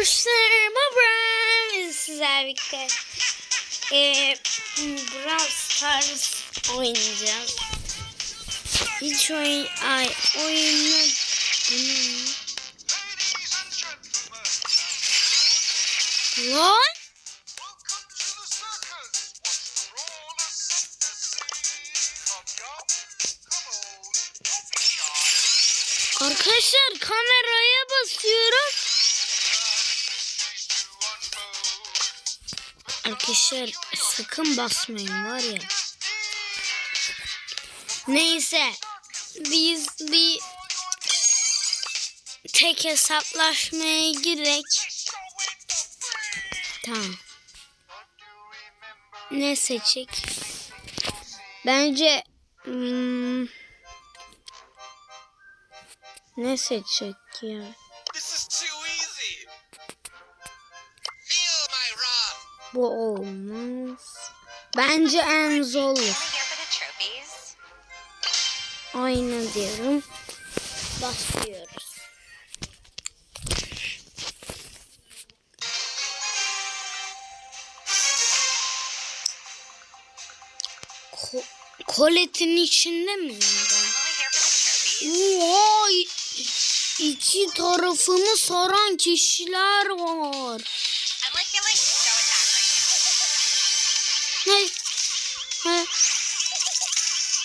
arkadaşlar Babram sizler birlikte ee, Brawl Stars oynayacağız. Hiç oyun ay oyunu lan arkadaşlar kameraya basıyorum. Arkadaşlar sakın basmayın var ya. Neyse biz bir tek hesaplaşmaya girek. Tamam. Ne seçecek? Bence hmm, ne seçecek ya? Bu olmaz. Bence en zorlu. Aynı diyorum. Başlıyoruz. Ko Kolet'in içinde trophies. Oha! İki tarafımı saran kişiler var.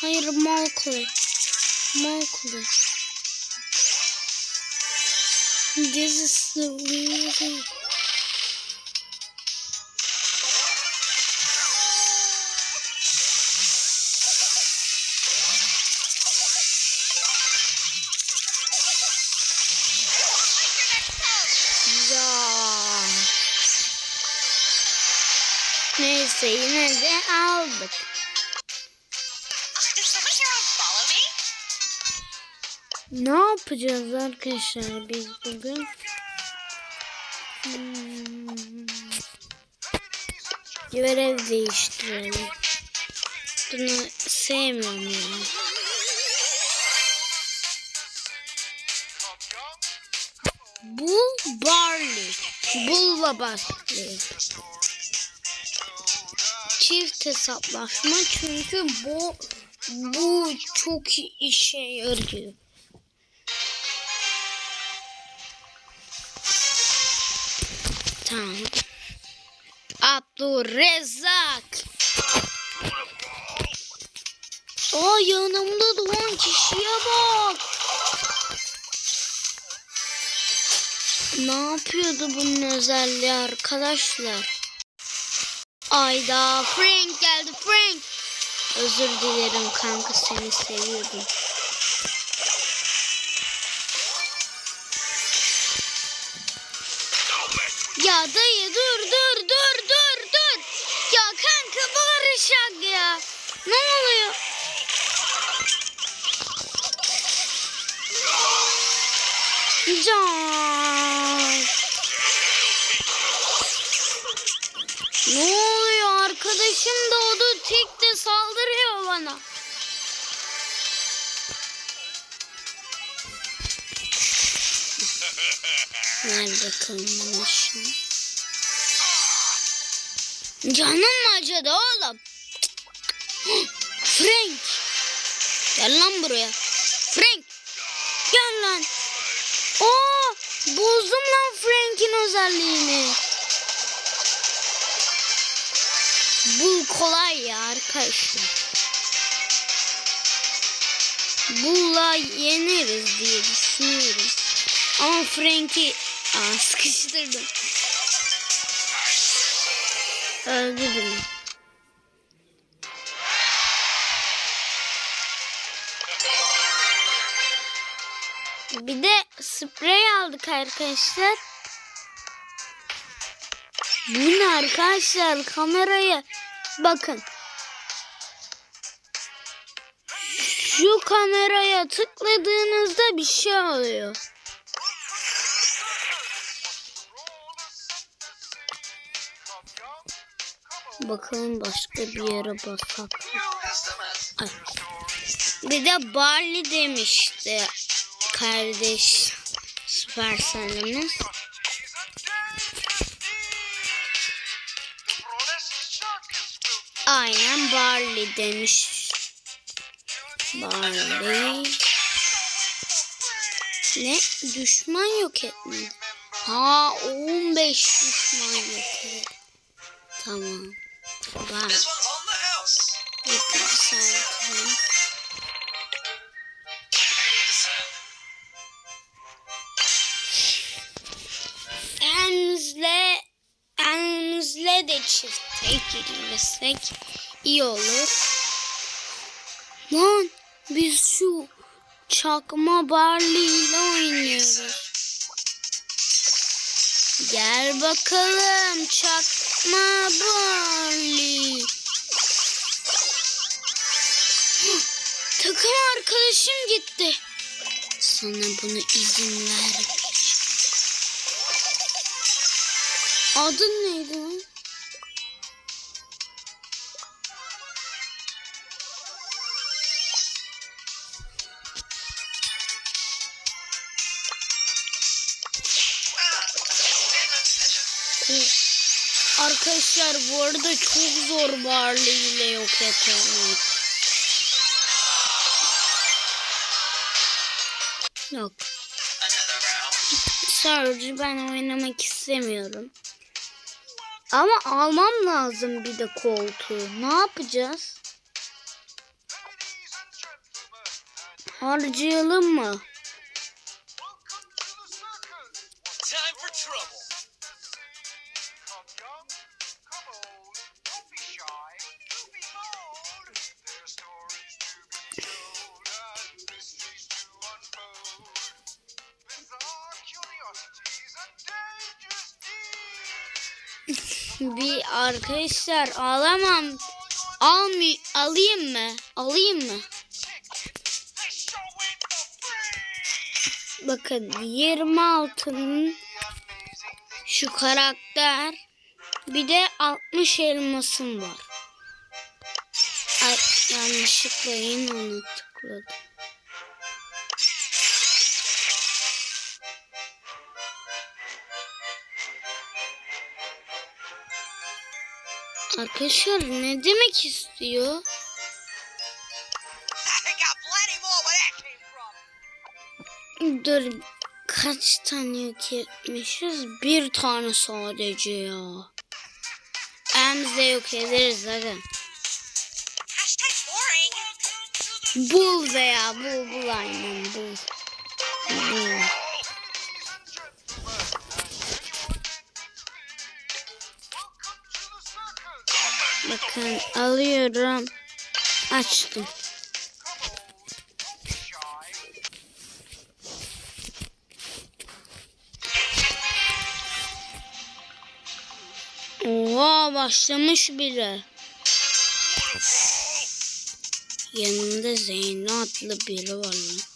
Hayır mal Kolet. This is so easy. Yapacağız arkadaşlar biz bugün? Hmm. Görev değiştirelim. Bunu sevmiyorum yani. Bu barley. Bulla başlıyor. Çift hesaplaşma çünkü bu bu çok işe yarıyor. Tamam. Abdurrezzak. Aa yanımda doğan kişiye bak. Ne yapıyordu bunun özelliği arkadaşlar? Ayda Frank geldi Frank. Özür dilerim kanka seni seviyordum. Barışak ya. Ne oluyor? Can. Ne oluyor? Arkadaşım doğdu. Tek de saldırıyor bana. Nerede kalmışım? Canın mı acıdı oğlum? Frank. Gel lan buraya. Frank. Gel lan. Oo, bozdum lan Frank'in özelliğini. Bu kolay ya arkadaşlar. Bulla yeneriz diye düşünüyorum. Ama Frank'i sıkıştırdım. Öldü bile. Bir de sprey aldık arkadaşlar. Bu ne arkadaşlar kameraya bakın. Şu kameraya tıkladığınızda bir şey oluyor. Bakalım başka bir yere basak. Ay. Bir de Barley demişti kardeş süper sarımız. Aynen Barley demiş. Barley. Ne? Düşman yok etmedi. Ha 15 düşman yok etmedi. Tamam. Bak. Tamam. Yıkıp sardım. Elimizle de çifte girsek iyi olur. Lan biz şu çakma Barley ile oynuyoruz. Gel bakalım çakma Barley. Takım arkadaşım gitti. Sana bunu izin ver. Adın neydi Arkadaşlar bu arada çok zor ile yok etmek. Yok. Sadece ben oynamak istemiyorum. Ama almam lazım bir de koltuğu. Ne yapacağız? Harcayalım mı? Arkadaşlar alamam. Almay alayım mı? Alayım mı? Bakın 26'nın şu karakter bir de 60 elmasım var. Ay yanlışlıkla yine onu tıkladım. Arkadaşlar ne demek istiyor? Dur kaç tane yok etmişiz? Bir tane sadece ya. Elimize yok ederiz aga. Bul veya bul bul aynen. Bul. Bakın alıyorum. Açtım. Oha başlamış bile. Yanında Zeyno adlı biri var lan.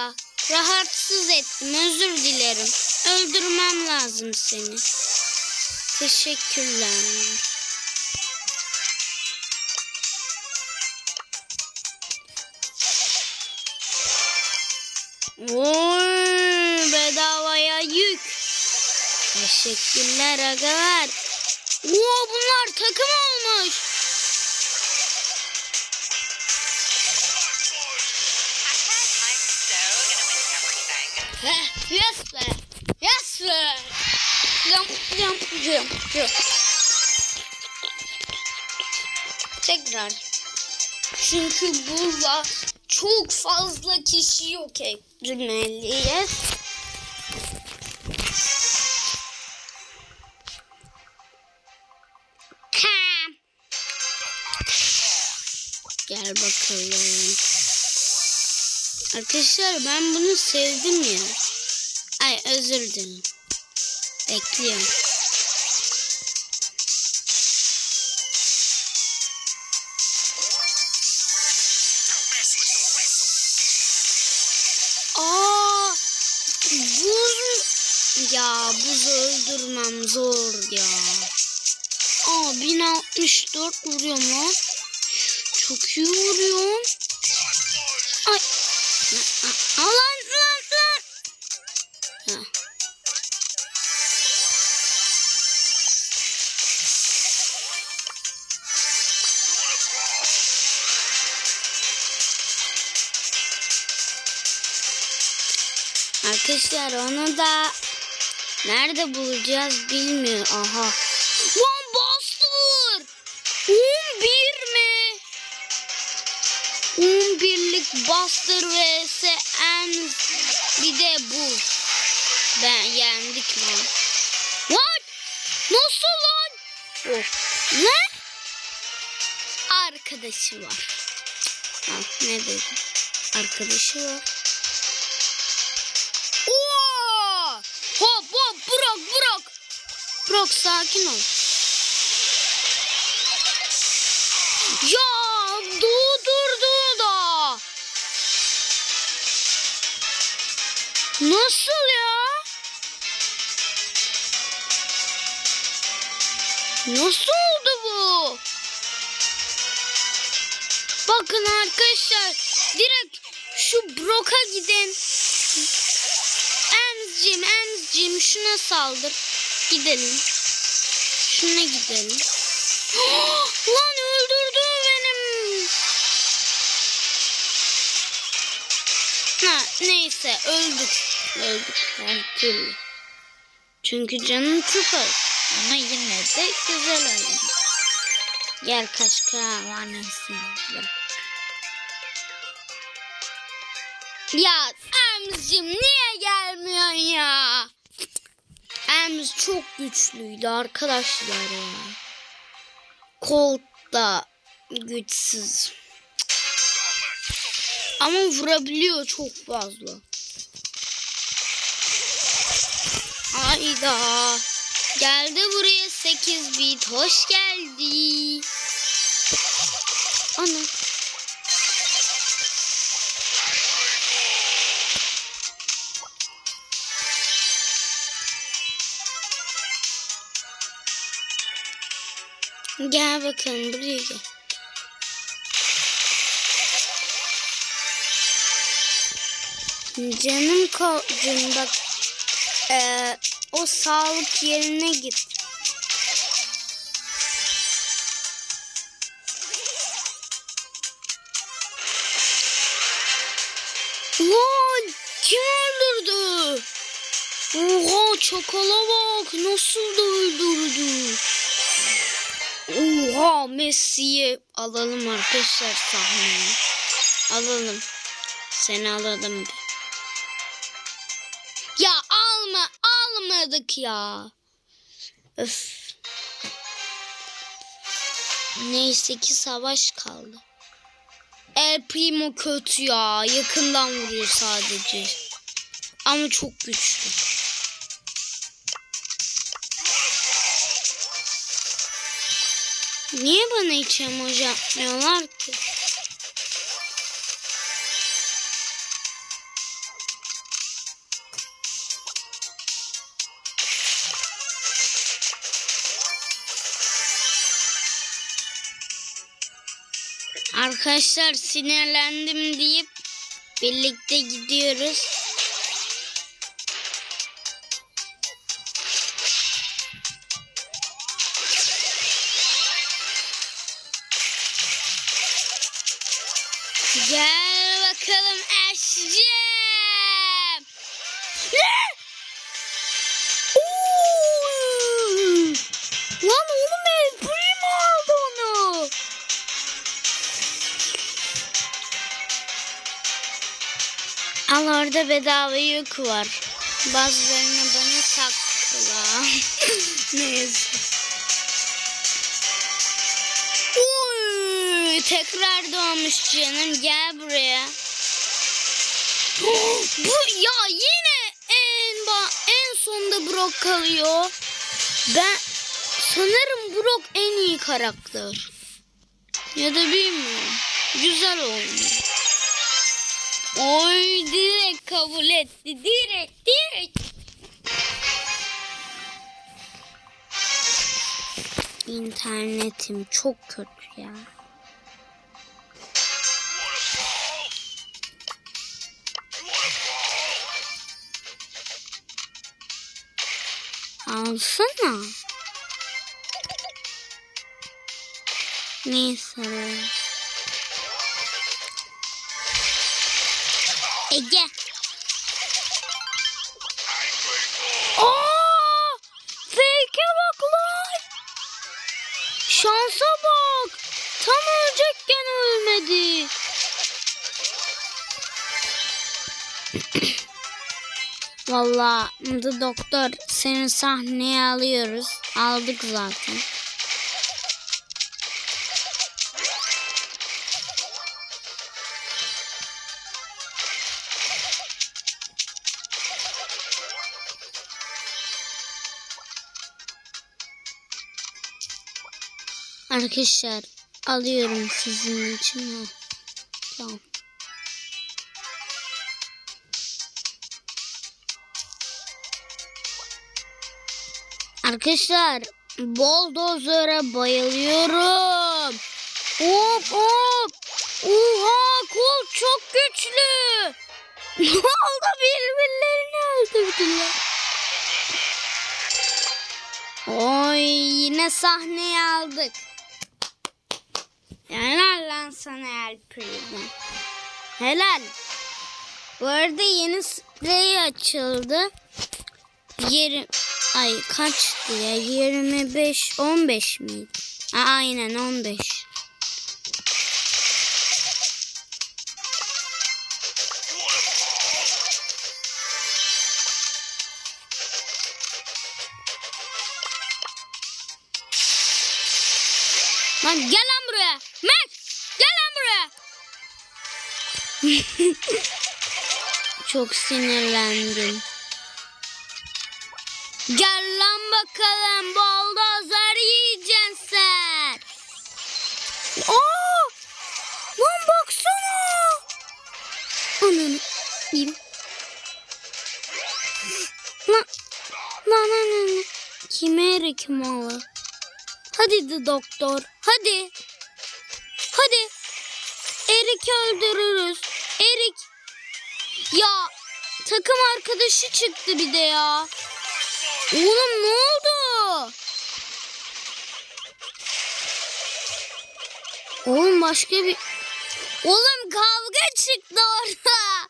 Dakika. Rahatsız ettim özür dilerim. Öldürmem lazım seni. Teşekkürler. Oy, bedavaya yük. Teşekkürler agalar. Oo, bunlar takım olmuş. Yes be. Yes be. Jump, jump, jump. Tekrar. Çünkü burada çok fazla kişi yok etmeliyiz. Arkadaşlar ben bunu sevdim ya. Ay özür dilerim. Bekliyorum. Aa, buz ya buz öldürmem zor ya. Oha 1064 vuruyorum lan. Çok iyi vuruyorum. Ay. Lan lan lan. Arkadaşlar onu da nerede bulacağız bilmiyor. Aha. 11'lik bastır vs en bir de bu. Ben yendik lan. What? Nasıl lan? Oh. Ne? Arkadaşı var. Ah, ne dedim? Arkadaşı var. Oo! Hop hop bırak bırak. Bırak sakin ol. Ya Nasıl ya? Nasıl oldu bu? Bakın arkadaşlar direkt şu Brock'a gidin. Emzcim, Emzcim şuna saldır. Gidelim. Şuna gidelim. Lan öldürdü benim. Ha, neyse öldük. Öldük her türlü. Çünkü canım çok az. Ama yine de güzel oyun. Gel kaç kahvanesin. Ya Emz'cim niye gelmiyorsun ya? Emz çok güçlüydü arkadaşlar ya. Colt da güçsüz. Ama vurabiliyor çok fazla. Hayda. Geldi buraya 8 bit. Hoş geldi. Ana. Gel bakalım buraya gel. Canım kocum bak eee, o sağlık yerine git. Lan kim öldürdü? Oha çakala bak nasıl da öldürdü. Oha Messi'yi alalım arkadaşlar sahneye. Alalım. Seni alalım. Almadık ya. Öf. Neyse ki savaş kaldı. El Primo kötü ya. Yakından vuruyor sadece. Ama çok güçlü. Niye bana hiç emoji yapmıyorlar ki? Arkadaşlar sinirlendim deyip birlikte gidiyoruz. Gel bakalım Eşcim. Al orada bedava yük var. Bazılarını bana sakla. Neyse. Oy, tekrar doğmuş canım. Gel buraya. Bu ya yine en ba en sonda Brock kalıyor. Ben sanırım Brock en iyi karakter. Ya da bilmiyorum. Güzel oynuyor. Oy direkt kabul etti. Direkt direkt. internetim çok kötü ya. Alsana. Neyse. Ege. Aa! Fake'e bak lan. Şansa bak. Tam ölecekken ölmedi. Valla The Doktor seni sahneye alıyoruz. Aldık zaten. Arkadaşlar alıyorum sizin için. Tamam. Arkadaşlar buldozera bayılıyorum. Hop hop. Oha kol çok güçlü. Ne oldu birbirlerini öldürdüler. Oy yine sahneye aldık. Helal lan sana Primo. Helal. Bu arada yeni sprey açıldı. Yeri ay kaçtı ya? 25 15 miydi? Aa, aynen 15. Çok sinirlendim. Gel lan bakalım boldozer yiyeceksin sen. Aa! Lan baksana. Ananı yiyeyim. Lan lan lan lan. Kime erik malı? Hadi de doktor. Hadi. Hadi. Erik'i öldürürüz. Ya takım arkadaşı çıktı bir de ya. Oğlum ne oldu? Oğlum başka bir... Oğlum kavga çıktı orada.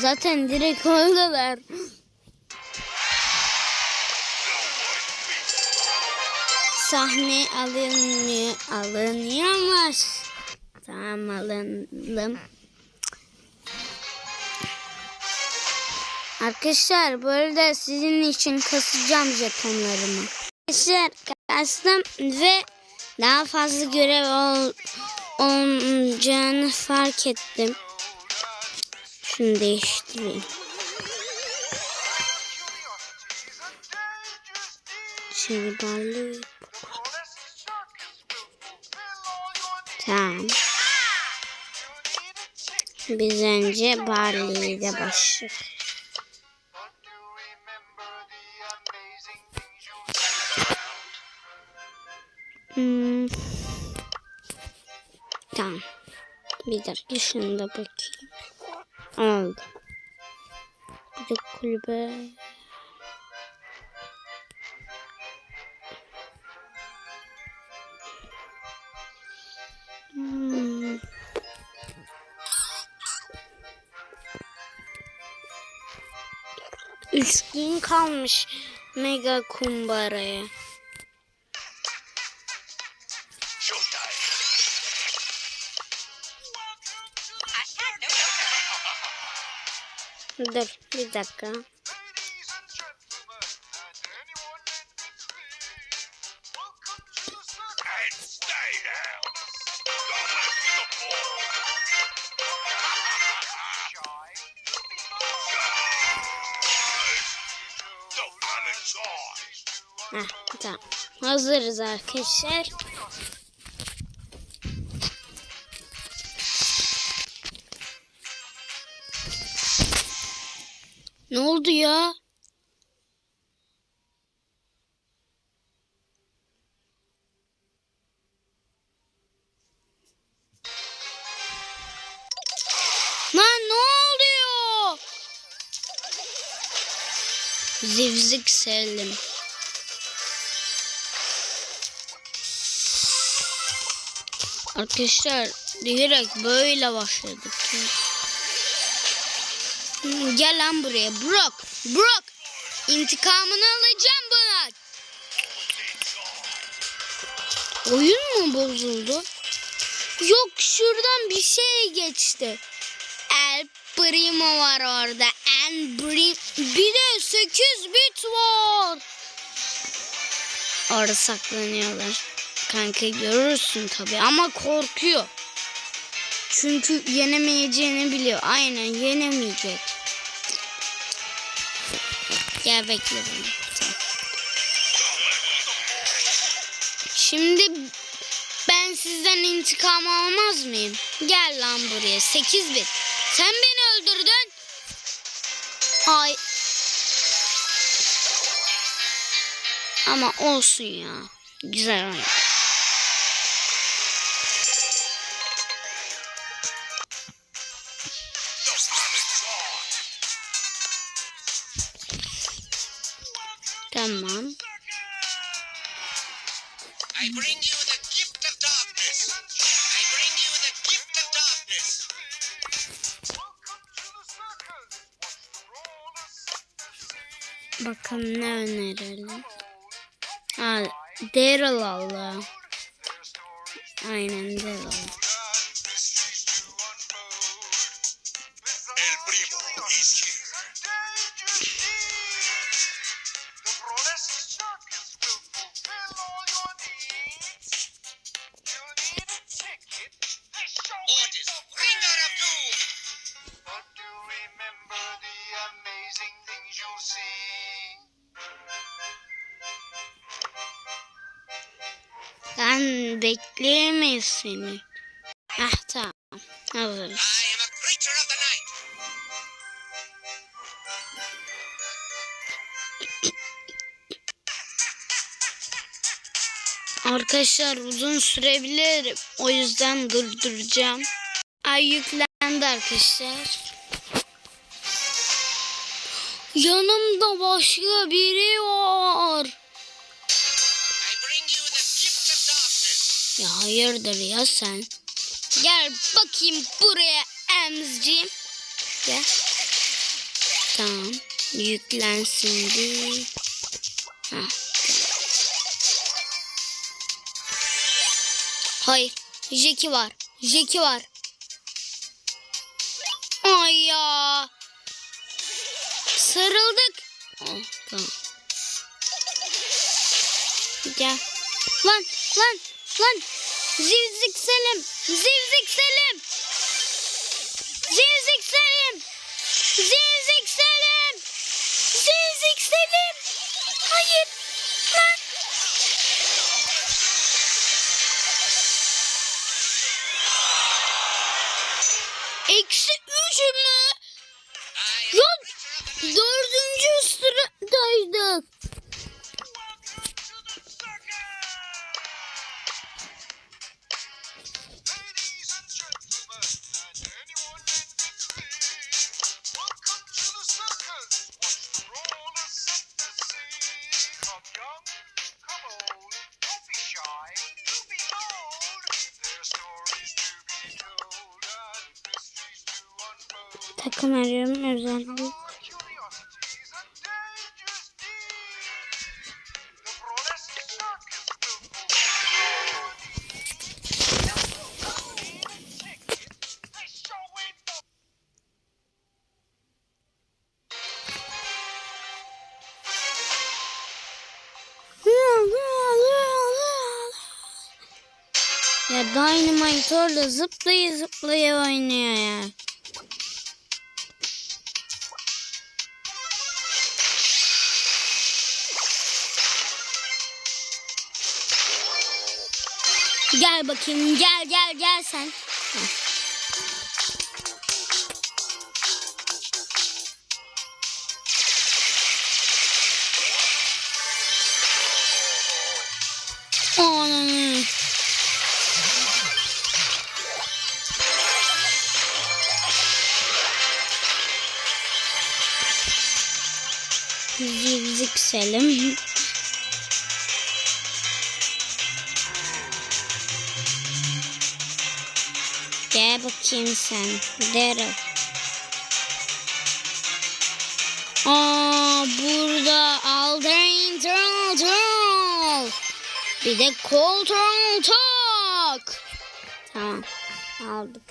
Zaten direkt öldüler. Sahne alınıyor, alınıyormuş. Tamam alındım. Arkadaşlar arada sizin için kasacağım jetonlarımı. Arkadaşlar kastım ve daha fazla görev ol, olacağını fark ettim. Şunu değiştireyim. Şimdi balık. Tamam. Biz önce Barley'e de başlayalım. Hmm. Tamam. Bir dakika şunu da bakayım. Oldu. Bir de kulübe. Üç kalmış mega kumbaraya. Dur bir dakika. hazırız arkadaşlar. Ne oldu ya? Lan ne oluyor? Zivzik selim. Arkadaşlar direkt böyle başladık. Gel lan buraya. Brock. Brock. İntikamını alacağım buna. Oyun mu bozuldu? Yok şuradan bir şey geçti. El Primo var orada. En Prim bir de 8 bit var. Orada saklanıyorlar. Kanka görürsün tabi ama korkuyor. Çünkü yenemeyeceğini biliyor. Aynen yenemeyecek. Gel bekle beni. Şimdi ben sizden intikam almaz mıyım? Gel lan buraya. 8 bit. Sen beni öldürdün. Ay. Ama olsun ya. Güzel oyun. Bakalım ne önerelim. Ha, Daryl Allah. Aynen Daryl. Seni. Ah tamam. Hazırız. Arkadaşlar uzun sürebilir. O yüzden durduracağım. Ay yüklendi arkadaşlar. Yanımda başka biri var. Ya hayırdır ya sen? Gel bakayım buraya emzciğim. Gel. Tamam. Yüklensin. Hah, tamam. Hayır. Jeki var. Jeki var. Ay ya. Sarıldık. Oh, tamam. Gel. Lan lan lan. Zivzik Selim. Zivzik Selim. Zivzik Selim. Zivzik Selim. Zivzik Selim. Hayır. Lan. Eksi üç mü? Show ain't no Ya Dynamite orada zıplaya zıplaya oynuyor ya. Bakayım gel gel gel sen. Ananı. Zivzik Sen. Daryl. Aa burada Aldrin Daryl. Bir de Coltrane Talk. Tamam aldık.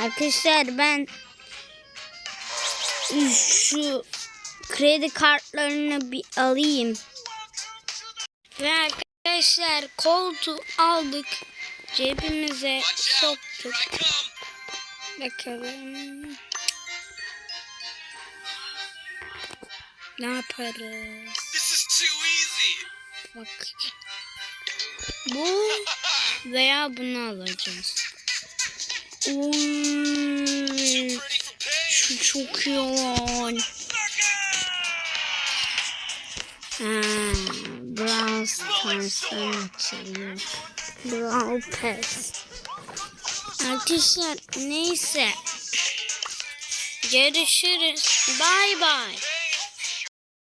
Arkadaşlar ben şu kredi kartlarını bir alayım. Ve arkadaşlar koltuğu aldık. Cebimize soktuk. Bakalım. Ne yaparız? Bak. Bu veya bunu alacağız. Oy, şu çok iyi olan. Brawl Stars'tan açılıyor. Brawl Pass. Arkadaşlar neyse. Görüşürüz. Bye bye.